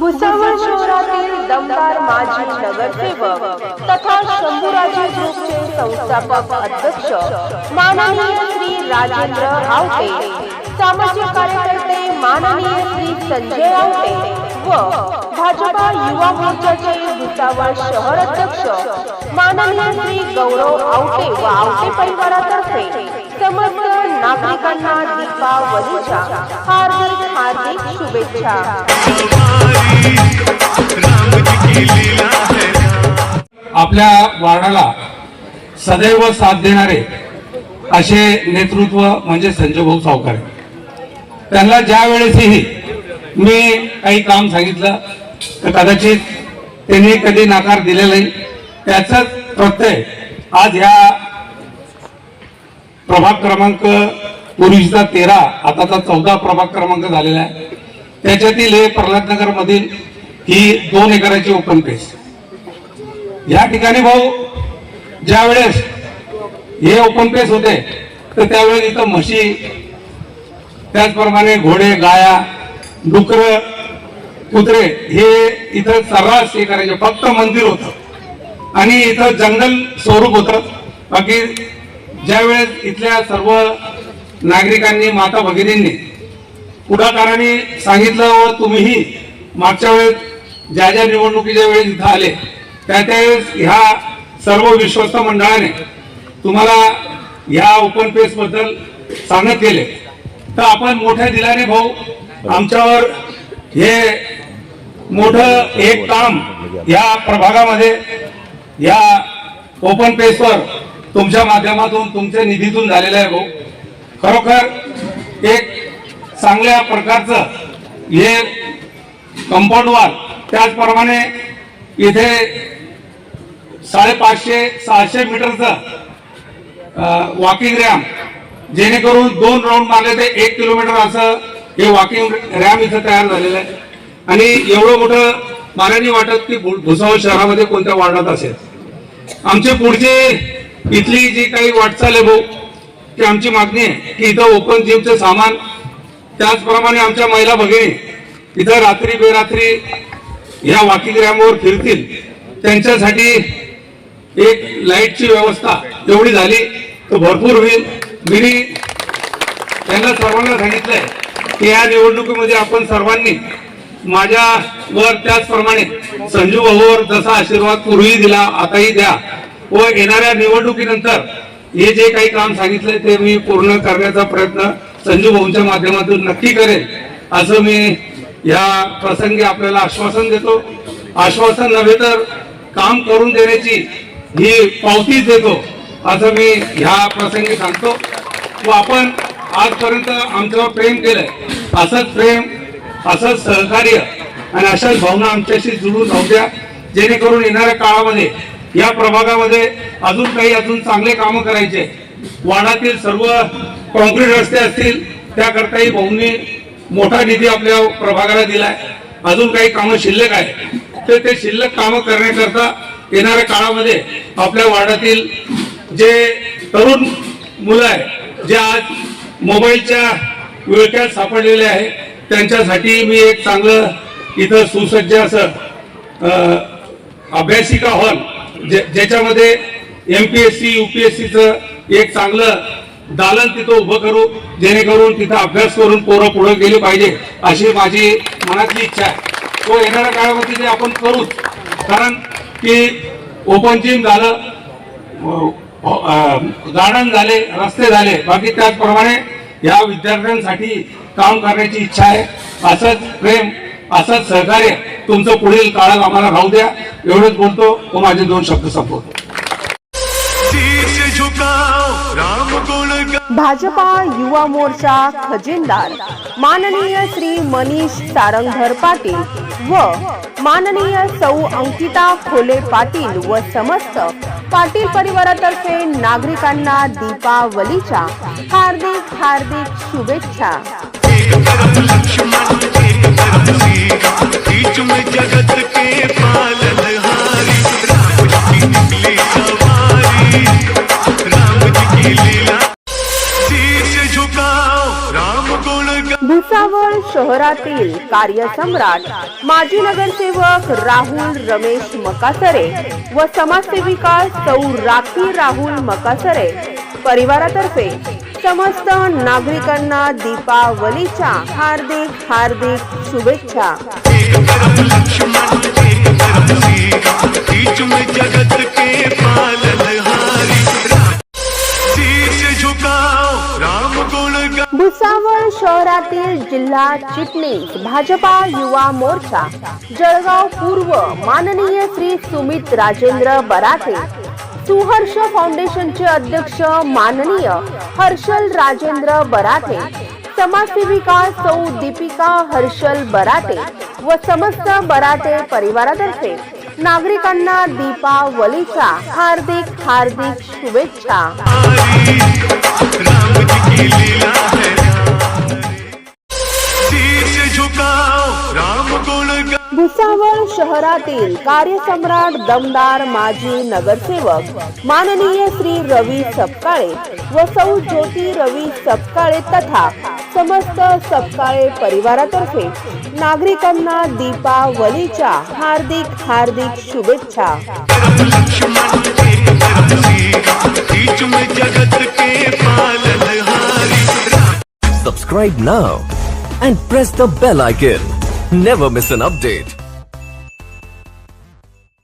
भुसावळ शहरातील दमदार माजी नगरसेवक तथा शंभूराजे ग्रुपचे संस्थापक अध्यक्ष माननीय श्री राजेंद्र आवटे सामाजिक कार्यकर्ते माननीय श्री संजय आवटे व भाजपा युवा मोर्चाचे भुसावळ शहर अध्यक्ष माननीय श्री गौरव आवटे व आवटे परिवारातर्फे समस्त नागरिकांना दीपावलीच्या हार्दिक हार्दिक शुभेच्छा. आपल्या वार्डाला सदैव साथ देणारे असे नेतृत्व म्हणजे संजय भाऊ सावकार. त्यांना ज्या वेळेसही मी काही काम सांगितलं तर कदाचित त्यांनी कधी नकार दिलेला नाही. त्याचाच प्रत्यय आज ह्या प्रभाग क्रमांक पूर्वीचा तेरा आताचा चौदा प्रभाग क्रमांक झालेला आहे. त्याच्यातील हे प्रल्हादनगर मधील ही दोन एकराची ओपन पेस या ठिकाणी भाऊ ज्या वेळेस हे ओपन पेस होते तर त्यावेळेस इथं म्हशी त्याचप्रमाणे घोडे गाया डुकर कुत्रे हे इथं सर्रास हे करायचे. फक्त मंदिर होतं. आणि इथं जंगल स्वरूप होतं. बाकी ज्यावेळेस इथल्या सर्व नागरिकांनी माता भगिनींनी पुढाकाराने सांगितलं व तुम्हीही मागच्या वेळेस ज्या ज्या निवडणुकीच्या वेळेस इथं आले त्या त्यावेळेस ह्या सर्व विश्वस्त मंडळाने तुम्हाला ह्या ओपन पेस बद्दल सांगत गेले. तर आपण मोठ्या दिलाने भाऊ आमच्यावर हे मोठं एक काम या प्रभागामध्ये या ओपन पेसवर तुमच्या माध्यमातून तुमच्या निधीतून झालेलं आहे भाऊ. खरोखर एक चांगल्या प्रकारचं हे कंपाऊंड वॉल त्याचप्रमाणे इथे साडेपाचशे सहाशे मीटरचं वॉकिंग रॅम्प जेणेकरून दोन राऊंड मारले ते एक किलोमीटर असं हे वॉकिंग रॅम्प इथं तयार झालेलं आहे. आणि एवढं मोठं मला नाही वाटत की भुसावळ शहरामध्ये कोणत्या वार्डात असेल? आमचे पुढचे इथली जी काही वाटचाल आहे भाऊ ती आमची मागणी आहे की इथं ओपन जिमचं सामान त्याचप्रमाणे आमच्या महिला भगिनी इथं रात्री बेरात्री या वॉकिंग रॅमवर फिरतील. त्यांच्यासाठी एक लाईटची व्यवस्था एवढी झाली तर भरपूर होईल. मी त्यांना सर्वांना सांगितलंय की या निवडणुकीमध्ये आपण सर्वांनी माझ्यावर त्याचप्रमाणे संजू भाऊवर जसा आशीर्वाद पूर्वी दिला आताही द्या. व येणाऱ्या निवडणुकीनंतर हे जे काही काम सांगितलंय ते मी पूर्ण करण्याचा प्रयत्न संजू भाऊंच्या माध्यमातून नक्की करेल असं मी या प्रसंगी आपल्याला आश्वासन देतो. आश्वासन नव्हे तर काम करून देण्याची ही पावतीच देतो असं मी ह्या प्रसंगी सांगतो. व आपण आजपर्यंत आमच्यावर प्रेम केलंय. असंच प्रेम असंच सहकार्य आणि अशाच भावना आमच्याशी जुळून राहू द्या. जेणेकरून येणाऱ्या काळामध्ये या प्रभागामध्ये अजून काही अजून चांगले कामं करायचे. वाडातील सर्व कॉन्क्रीट रस्ते असतील त्याकरताही भाऊंनी मोठा निधी आपल्या प्रभागाला दिलाय. अजून काही कामं शिल्लक आहे तर ते शिल्लक कामं करण्याकरता येणाऱ्या काळामध्ये आपल्या वार्डातील जे तरुण मुलं आहे जे आज मोबाईलच्या विळख्यात सापडलेले आहे त्यांच्यासाठी मी एक चांगलं इथं सुसज्ज असं अभ्यासिका हॉल ज्याच्यामध्ये एमपीएससी युपीएससीचं एक चांगलं दालन तिथं उभं करू जेणेकरून तिथं अभ्यास करून पोरं पुढे गेली पाहिजे अशी माझी मनातली इच्छा आहे. तो येणाऱ्या काळामध्ये ते आपण करूच. कारण की ओपन जिम झालं गार्डन झाले रस्ते झाले बाकी त्याचप्रमाणे या विद्यार्थ्यांसाठी काम करण्याची इच्छा आहे. असंच प्रेम असंच सहकार्य तुमचं पुढील काळात आम्हाला राहू द्या. एवढंच बोलतो व माझे दोन शब्द संपवतो. भाजपा युवा मोर्चा खजिनदार. माननीय श्री मनीष सारंगधर पाटील व माननीय सौ अंकिता खोले पाटील व समस्त पाटील परिवारातर्फे नागरिकांना दीपावलीच्या हार्दिक हार्दिक शुभेच्छा. भुसावळ शहरात शहरातील कार्यसम्राट माजी नगरसेवक राहुल रमेश मकासरे व समाजसेविका सौ राखी राहुल मकासरे परिवारातर्फे समस्त नागरिकांना दीपावलीच्या हार्दिक हार्दिक शुभेच्छा. जगत के शहरातील जिल्हा चिटणीस भाजपा युवा मोर्चा जळगाव पूर्व माननीय श्री सुमित राजेंद्र बराटे सुहर्ष फाउंडेशनचे अध्यक्ष माननीय हर्षल राजेंद्र बराटे समाजसेविका सौ दीपिका हर्षल बराटे व समस्त बराटे परिवारातर्फे नागरिकांना दीपावलीचा हार्दिक हार्दिक शुभेच्छा. भुसावळ शहरातील कार्यसम्राट दमदार माजी नगरसेवक माननीय श्री रवी सपकाळे व सौ ज्योती रवी सपकाळे तथा समस्त सपकाळे परिवारातर्फे नागरिकांना दीपावलीच्या हार्दिक हार्दिक शुभेच्छा तरफ नाव अँड प्रेस सीता बीच में Subscribe now and press the bell icon. Never miss an update.